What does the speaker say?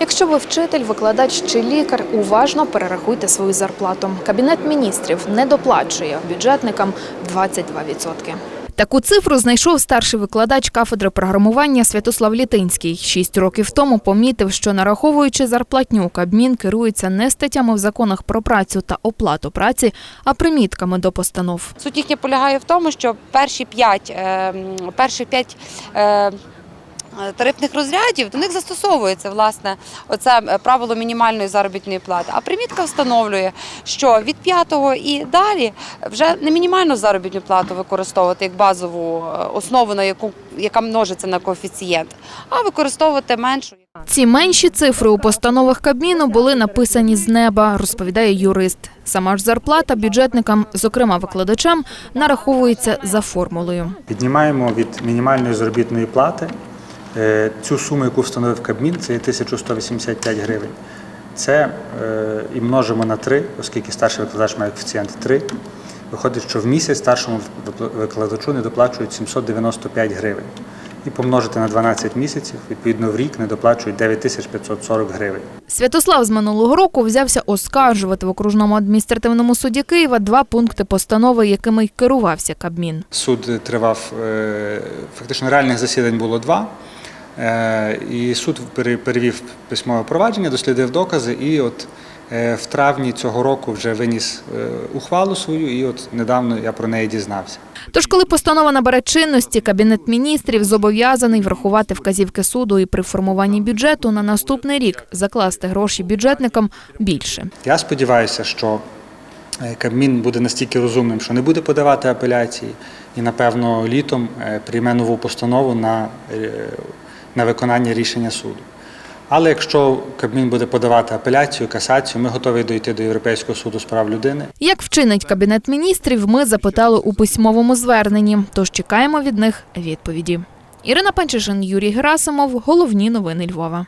Якщо ви вчитель, викладач чи лікар, уважно перерахуйте свою зарплату. Кабінет міністрів не доплачує бюджетникам 22%. Таку цифру знайшов старший викладач кафедри програмування Святослав Літинський. Шість років тому помітив, що нараховуючи зарплатню, Кабмін керується не статтями в законах про працю та оплату праці, а примітками до постанов. Суть їхня полягає в тому, що перші п'ять, е, перші п'ять е, тарифних розрядів до них застосовується власне оце е, правило мінімальної заробітної плати. А примітка встановлює, що від п'ятого і далі вже не мінімальну заробітну плату використовувати як базову е, основу, на яку яка множиться на коефіцієнт, а використовувати меншу. Ці менші цифри у постановах Кабміну були написані з неба, розповідає юрист. Сама ж зарплата бюджетникам, зокрема викладачам, нараховується за формулою. Віднімаємо від мінімальної заробітної плати цю суму, яку встановив Кабмін, це є 1185 гривень. Це е, і множимо на 3, оскільки старший викладач має коефіцієнт 3. Виходить, що в місяць старшому викладачу не доплачують 795 гривень. І помножити на 12 місяців, відповідно, в рік не доплачують 9540 гривень. Святослав з минулого року взявся оскаржувати в окружному адміністративному суді Києва два пункти постанови, якими й керувався Кабмін. Суд тривав е, фактично реальних засідань було два. Е, І суд перевів письмове провадження, дослідив докази, і от е, в травні цього року вже виніс е, ухвалу свою, і от недавно я про неї дізнався. Тож, коли постанова набере чинності, кабінет міністрів зобов'язаний врахувати вказівки суду і при формуванні бюджету на наступний рік закласти гроші бюджетникам більше. Я сподіваюся, що Кабмін буде настільки розумним, що не буде подавати апеляції, і напевно літом прийме нову постанову на, на виконання рішення суду. Але якщо Кабмін буде подавати апеляцію, касацію, ми готові дойти до Європейського суду з прав людини. Як вчинить кабінет міністрів, ми запитали у письмовому зверненні. Тож чекаємо від них відповіді. Ірина Панчишин, Юрій Герасимов. Головні новини Львова.